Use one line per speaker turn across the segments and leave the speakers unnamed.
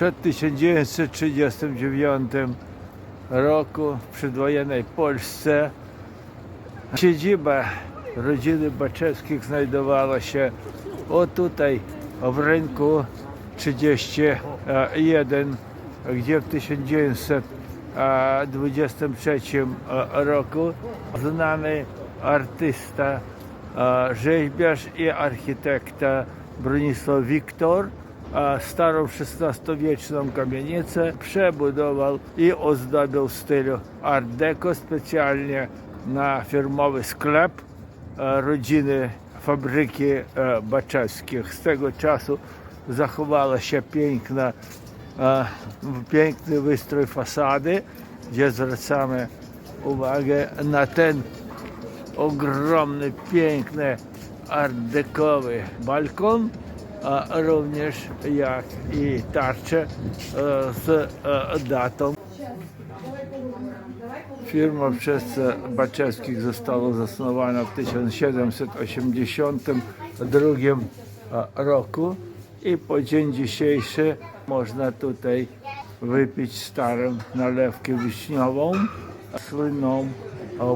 Przed 1939 roku w przedwojennej Polsce siedziba rodziny Baczewskich znajdowała się o tutaj w rynku 31, gdzie w 1923 roku znany artysta, rzeźbiarz i architekta Bronisław Wiktor a starą XVI-wieczną kamienicę przebudował i ozdobił w stylu Art Deco specjalnie na firmowy sklep e, rodziny fabryki e, Baczewskich. Z tego czasu zachowała się piękna, e, piękny wystrój fasady, gdzie zwracamy uwagę na ten ogromny, piękny art-dekowy balkon, również jak i tarcze e, z e, datą. Firma przez e, Baczewskich została zasnowana w 1782 e, roku i po dzień dzisiejszy można tutaj wypić starą nalewkę wiśniową, słynną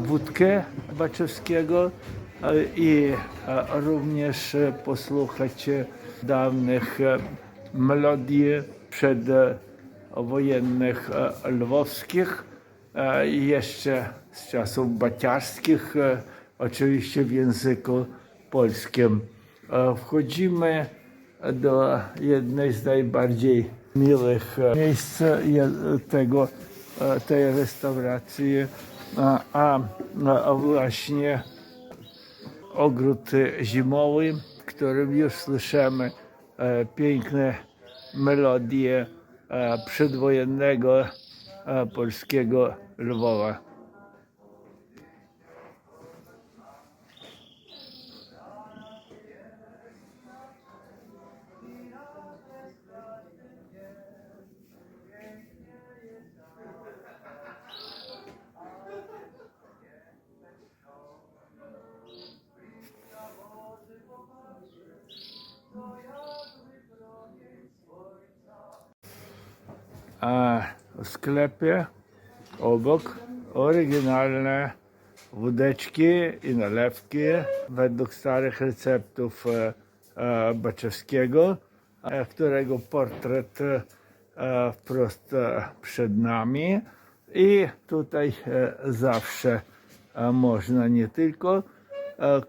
wódkę Baczewskiego i również posłuchać dawnych e, melodii przedwojennych e, lwowskich e, i jeszcze z czasów baciarskich, oczywiście w języku polskim. Wchodzimy do jednej z najbardziej miłych miejsc tego, tej restauracji, a, a, właśnie ogród zimowy, którym już słyszymy e, piękne melodie e, przedwojennego e, polskiego Lwowa. A w sklepie obok oryginalne wódeczki i nalewki według starych receptów e, e, Baczewskiego, e, którego portret wprost przed nami. I tutaj zawsze można nie tylko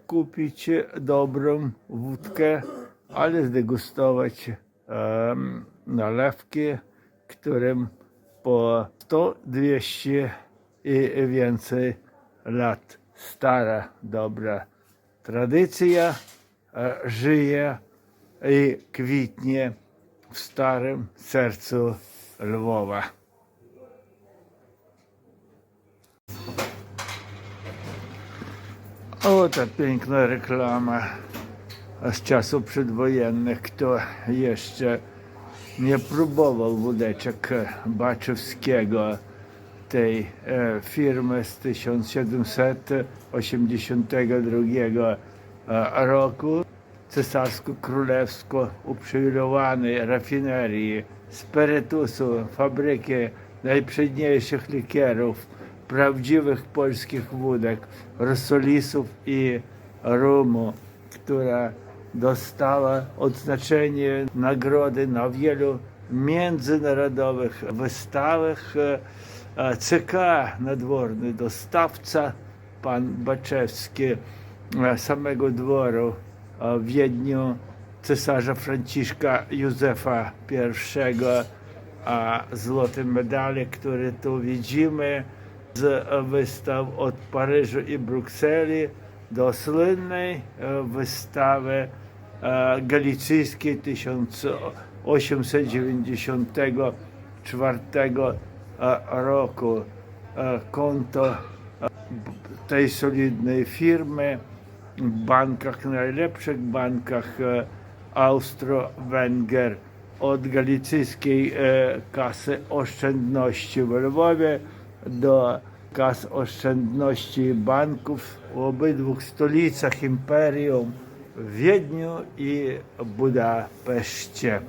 kupić dobrą wódkę, ale zdegustować nalewki, którym po 100, 200 i więcej lat stara, dobra tradycja e, żyje i kwitnie w starym sercu Lwowa. O, ta piękna reklama z czasów przedwojennych. Kto jeszcze nie próbował wódeczek Baczewskiego, tej e, firmy z 1782 e, roku, cesarsko-królewsko uprzywilejowanej rafinerii, spirytusu, fabryki najprzedniejszych likierów, prawdziwych polskich wódek, rosolisów i rumu, która dostała odznaczenie nagrody na wielu międzynarodowych wystawach. CK nadworny dostawca, pan Baczewski, samego dworu w Wiedniu cesarza Franciszka Józefa I, a złoty medale, który tu widzimy z wystaw od Paryżu i Brukseli do słynnej e, wystawy e, galicyjskiej 1894 e, roku. Konto tej solidnej firmy w bankach, najlepszych bankach Austro-Węgier od galicyjskiej kasy oszczędności w Lwowie do kas oszczędności banków w obydwu stolicach imperium w Wiedniu i Budapeszcie.